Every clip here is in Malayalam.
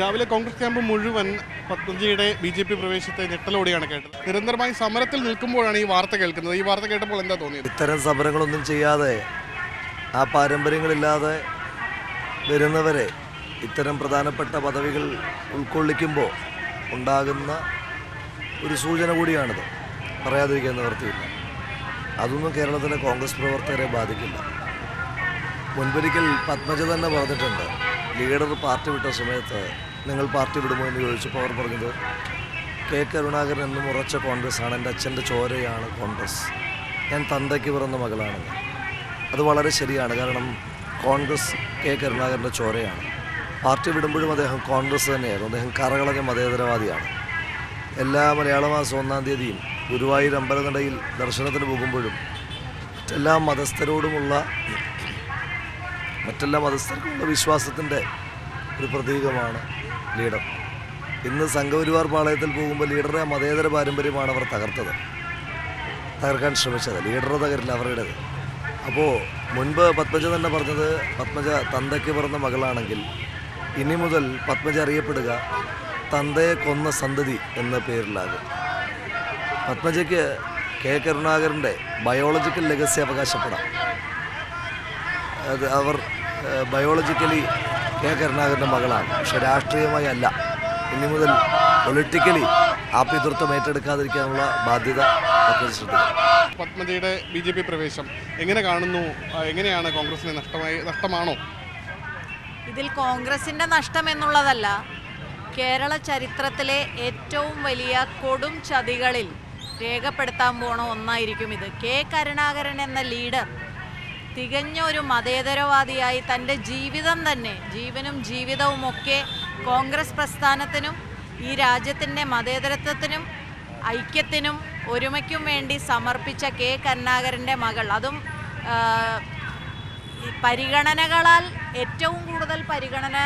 രാവിലെ കോൺഗ്രസ് ക്യാമ്പ് മുഴുവൻ പത്മജിയുടെ ബി ജെ പി പ്രവേശത്തെ ഞെട്ടലോടെയാണ് കേട്ടത്. നിരന്തരമായി സമരത്തിൽ നിൽക്കുമ്പോഴാണ് ഈ വാർത്ത കേൾക്കുന്നത്. ഈ വാർത്ത കേട്ടപ്പോൾ എന്താ തോന്നിയത്? ഇത്തരം സമരങ്ങളൊന്നും ചെയ്യാതെ ആ പാരമ്പര്യങ്ങളില്ലാതെ വരുന്നവരെ ഇത്തരം പ്രധാനപ്പെട്ട പദവികൾ ഉൾക്കൊള്ളിക്കുമ്പോൾ ഉണ്ടാകുന്ന ഒരു സൂചന കൂടിയാണിത്. പറയാതിരിക്കാൻ നിവർത്തിയില്ല അതൊന്നും കേരളത്തിലെ കോൺഗ്രസ് പ്രവർത്തകരെ ബാധിക്കില്ല. മുൻപൊരിക്കൽ പത്മജ തന്നെ പറഞ്ഞിട്ടുണ്ട് ലീഡർ പാർട്ടി വിട്ട സമയത്ത് നിങ്ങൾ പാർട്ടി വിടുമോ എന്ന് ചോദിച്ചപ്പോൾ അവർ പറഞ്ഞത് കെ കരുണാകരൻ എന്നും ഉറച്ച കോൺഗ്രസ് ആണ് എന്റെ അച്ഛന്റെ ചോരയാണ് കോൺഗ്രസ്. ഞാൻ തന്തയ്ക്ക് പിറന്ന മകളാണെന്ന്. അത് വളരെ ശരിയാണ് കാരണം കോൺഗ്രസ് കെ കരുണാകരന്റെ ചോരയാണ്. പാർട്ടി വിടുമ്പോഴും അദ്ദേഹം കോൺഗ്രസ് തന്നെയായിരുന്നു അദ്ദേഹം കറകളഞ്ഞ മതേതരവാദിയാണ്. എല്ലാ മലയാള മാസം ഒന്നാം തീയതിയും ഗുരുവായൂർ അമ്പലനടയിൽ ദർശനത്തിന് പോകുമ്പോഴും എല്ലാ മതസ്ഥരോടുമുള്ള മറ്റെല്ലാ മതസ്ഥർക്കുമുള്ള വിശ്വാസത്തിന്റെ ഒരു പ്രതീകമാണ് ലീഡർ. ഇന്ന് സംഘപരിവാർ പാളയത്തിൽ പോകുമ്പോൾ ലീഡറെ മതേതര പാരമ്പര്യമാണ് അവർ തകർത്തത്. തകർക്കാൻ ശ്രമിച്ചത്. ലീഡർ തകരില്ല അവരുടേത്. അപ്പോൾ മുൻപ് പത്മജ തന്നെ പറഞ്ഞത് പത്മജ തന്തയ്ക്ക് പിറന്ന മകളാണെങ്കിൽ ഇനി മുതൽ പത്മജ അറിയപ്പെടുക തന്തയെ കൊന്ന സന്തതി എന്ന പേരിലാകും. പത്മജയ്ക്ക് കെ. കരുണാകരന്റെ ബയോളജിക്കൽ ലെഗസി അവകാശപ്പെടാം. അത് അവർ ബയോളജിക്കലി കെ കരുണാകരന്റെ മകളാണ്. പക്ഷെ രാഷ്ട്രീയമായി അല്ല. ഇനി മുതൽ പൊളിറ്റിക്കലി ആ പിതൃത്വം ഏറ്റെടുക്കാതിരിക്കാനുള്ള ബാധ്യത പത്മജിയുടെ ബി ജെ പി പ്രവേശം എങ്ങനെ കാണുന്നു? എങ്ങനെയാണ് കോൺഗ്രസിന് നഷ്ടമായി നഷ്ടമാണോ? ഇതിൽ കോൺഗ്രസിന്റെ നഷ്ടം എന്നുള്ളതല്ല കേരള ചരിത്രത്തിലെ ഏറ്റവും വലിയ കൊടും ചതികളിൽ രേഖപ്പെടുത്താൻ പോണ ഒന്നായിരിക്കും ഇത്. കെ കരുണാകരൻ എന്ന ലീഡർ തികഞ്ഞ ഒരു മതേതരവാദിയായി തന്റെ ജീവിതം തന്നെ ജീവനും ജീവിതവുമൊക്കെ കോൺഗ്രസ് പ്രസ്ഥാനത്തിനും ഈ രാജ്യത്തിന്റെ മതേതരത്വത്തിനും ഐക്യത്തിനും ഒരുമയ്ക്കും വേണ്ടി സമർപ്പിച്ച കെ കരുണാകരന്റെ മകൾ. അതും പരിഗണനകളാൽ ഏറ്റവും കൂടുതൽ പരിഗണന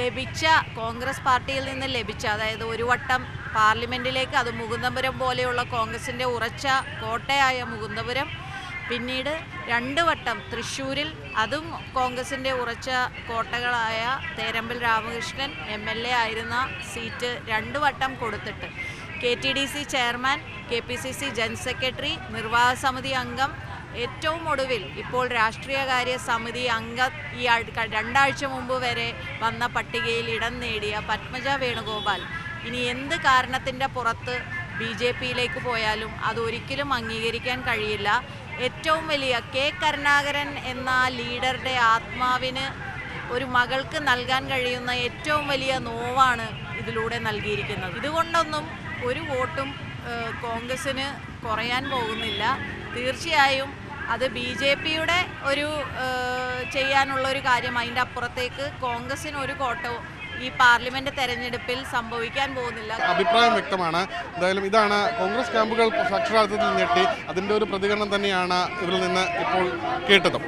ലഭിച്ച കോൺഗ്രസ് പാർട്ടിയിൽ നിന്ന് ലഭിച്ച അതായത് ഒരു വട്ടം പാർലമെന്റിലേക്ക് അത് മുകുന്ദപുരം പോലെയുള്ള കോൺഗ്രസിന്റെ ഉറച്ച കോട്ടയായ മുകുന്ദപുരം പിന്നീട് രണ്ട് വട്ടം തൃശ്ശൂരിൽ അതും കോൺഗ്രസിന്റെ ഉറച്ച കോട്ടകളായ Therambil Ramakrishnan M L A ആയിരുന്ന സീറ്റ് രണ്ട് വട്ടം കൊടുത്തിട്ട്. K T D C chairman K P C C general secretary നിർവാഹക സമിതി അംഗം. ഏറ്റവും ഒടുവിൽ ഇപ്പോൾ രാഷ്ട്രീയകാര്യ സമിതി അംഗ ഈ രണ്ടാഴ്ച മുമ്പ് വരെ വന്ന പട്ടികയിൽ ഇടം നേടിയ പത്മജ വേണുഗോപാൽ. ഇനി എന്ത് കാരണത്തിന്റെ പുറത്ത് ബി ജെ പിയിലേക്ക് പോയാലും അതൊരിക്കലും അംഗീകരിക്കാൻ കഴിയില്ല. ഏറ്റവും വലിയ കെ കരുണാകരൻ എന്ന ലീഡറുടെ ആത്മാവിന് ഒരു മകൾക്ക് നൽകാൻ കഴിയുന്ന ഏറ്റവും വലിയ നോവാണ് ഇതിലൂടെ നൽകിയിരിക്കുന്നത്. ഇതുകൊണ്ടൊന്നും ഒരു വോട്ടും കോൺഗ്രസ്സിന് കുറയാൻ പോകുന്നില്ല. തീർച്ചയായും അത് ബി ജെ പിയുടെ ഒരു ചെയ്യാനുള്ള ഒരു കാര്യം. അതിന്റെ അപ്പുറത്തേക്ക് കോൺഗ്രസ്സിന് ഒരു കോട്ടോ ഈ പാർലമെന്റ് തെരഞ്ഞെടുപ്പിൽ സംഭവിക്കാൻ പോകുന്നില്ല. അഭിപ്രായം വ്യക്തമാണ്. എന്തായാലും ഇതാണ് കോൺഗ്രസ് ക്യാമ്പുകൾ സാക്ഷരാർത്ഥത്തിൽ ഞെട്ടി. അതിന്റെ ഒരു പ്രതികരണം തന്നെയാണ് ഇവരിൽ നിന്ന് ഇപ്പോൾ കേട്ടതും.